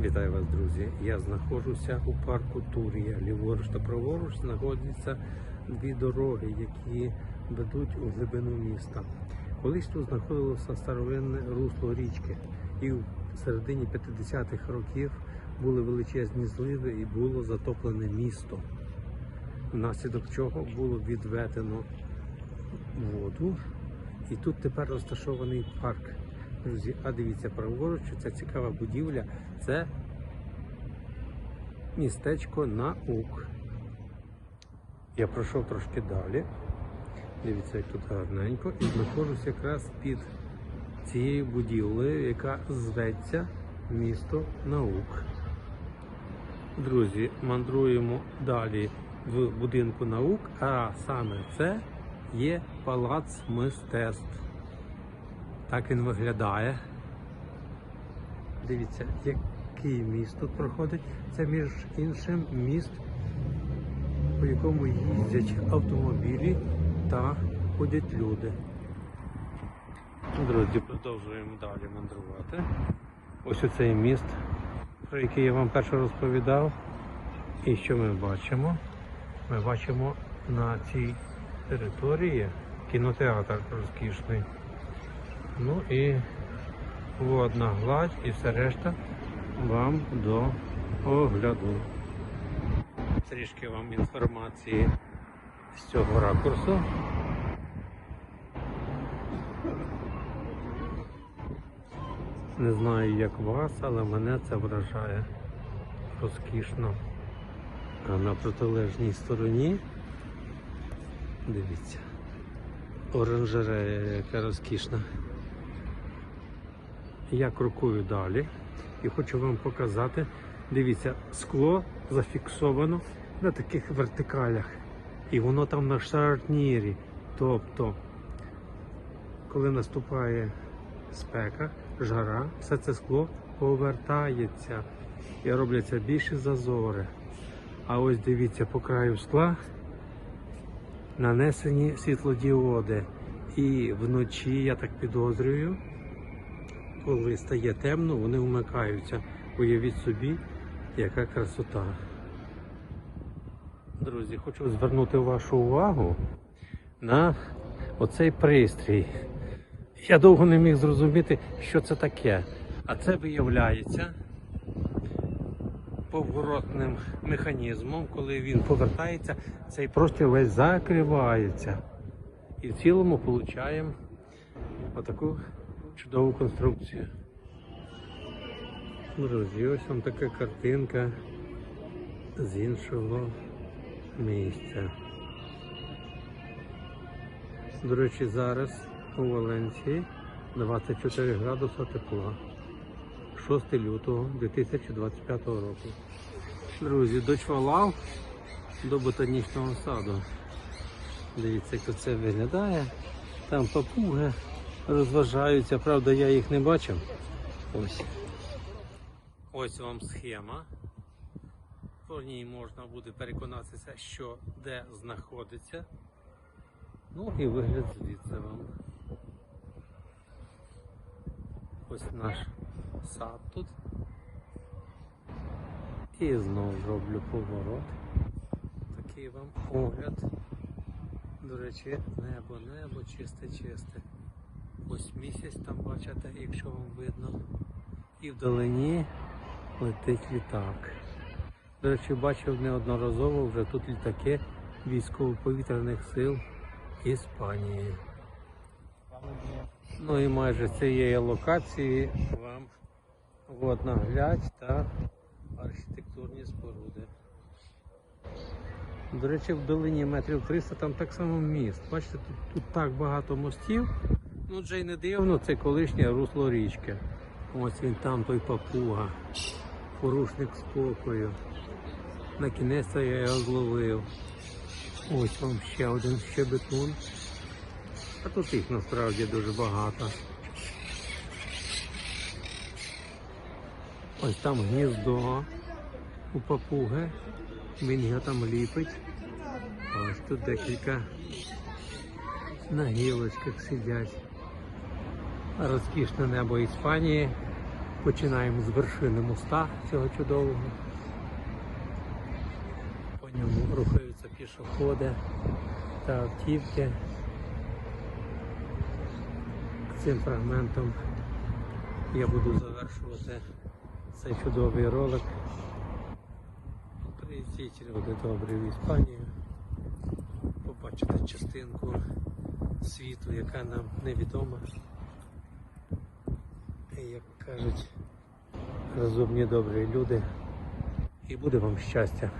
Вітаю вас, друзі! Я знаходжуся у парку Турія. Ліворуч та праворуч знаходяться дві дороги, які ведуть у глибину міста. Колись тут знаходилося старовинне русло річки, і в середині 50-х років були величезні зливи і було затоплене місто. Внаслідок чого було відведено воду, і тут тепер розташований парк. Друзі, а дивіться праворуч, ця цікава будівля це містечко наук. Я пройшов трошки далі. Дивіться, як тут гарненько, і знаходжусь якраз під цією будівлею, яка зветься місто наук. Друзі, мандруємо далі в будинку наук, а саме це є палац мистецтв. Так він виглядає. Дивіться, який міст тут проходить. Це між іншим міст, по якому їздять автомобілі та ходять люди. Друзі, продовжуємо далі мандрувати. Ось оцей міст, про який я вам перше розповідав. І що ми бачимо? Ми бачимо на цій території кінотеатр розкішний. Ну і водна гладь і все решта вам до огляду. Трішки вам інформації з цього ракурсу. Не знаю, як вас, але мене це вражає розкішно. А на протилежній стороні, дивіться, оранжерея, яка розкішна. Я крокую далі і хочу вам показати. Дивіться, скло зафіксовано на таких вертикалях. І воно там на шарнірі. Тобто, коли наступає спека, жара, все це скло повертається і робляться більші зазори. А ось дивіться, по краю скла нанесені світлодіоди. І вночі, я так підозрюю, коли стає темно, вони вмикаються. Уявіть собі, яка красота. Друзі, хочу звернути вашу увагу на оцей пристрій. Я довго не міг зрозуміти, що це таке. А це виявляється поворотним механізмом, коли він повертається, цей простір весь закривається. І в цілому получаємо отаку чудову конструкцію. Друзі, ось вам така картинка з іншого місця. До речі, зараз у Валенції 24 градуса тепла. 6 лютого 2025 року. Друзі, дочвалав до ботанічного саду. Дивіться, як це виглядає. Там папуги розважаються, правда, я їх не бачив. Ось. Ось вам схема. По ній можна буде переконатися, що де знаходиться. Ну і вигляд звідси вам. Ось наш сад тут. І знову зроблю поворот. Такий вам огляд. До речі, небо, небо чисте-чисте. Ось місяць там бачите, якщо вам видно. І вдалині летить літак. До речі, бачив неодноразово вже тут літаки військово-повітряних сил Іспанії. Ну і майже цієї локації вам водна глядь та архітектурні споруди. До речі, в долині метрів 300 там так само міст. Бачите, тут, тут так багато мостів. Ну, вже й не дивно, це колишнє русло річки. Ось він там той папуга, порушник спокою. На кінець я його зловив. Ось вам ще один щебетун. А тут їх насправді дуже багато. Ось там гніздо у папуги. Він його там ліпить. Ось тут декілька на гілочках сидять. Розкішне небо Іспанії. Починаємо з вершини моста цього чудового. По ньому рухаються пішоходи та автівки. Цим фрагментом я буду завершувати цей чудовий ролик. Приїздіть, люди добрі в Іспанію. Побачите частинку світу, яка нам невідома. Як кажуть розумні добрі люди, і буде вам щастя.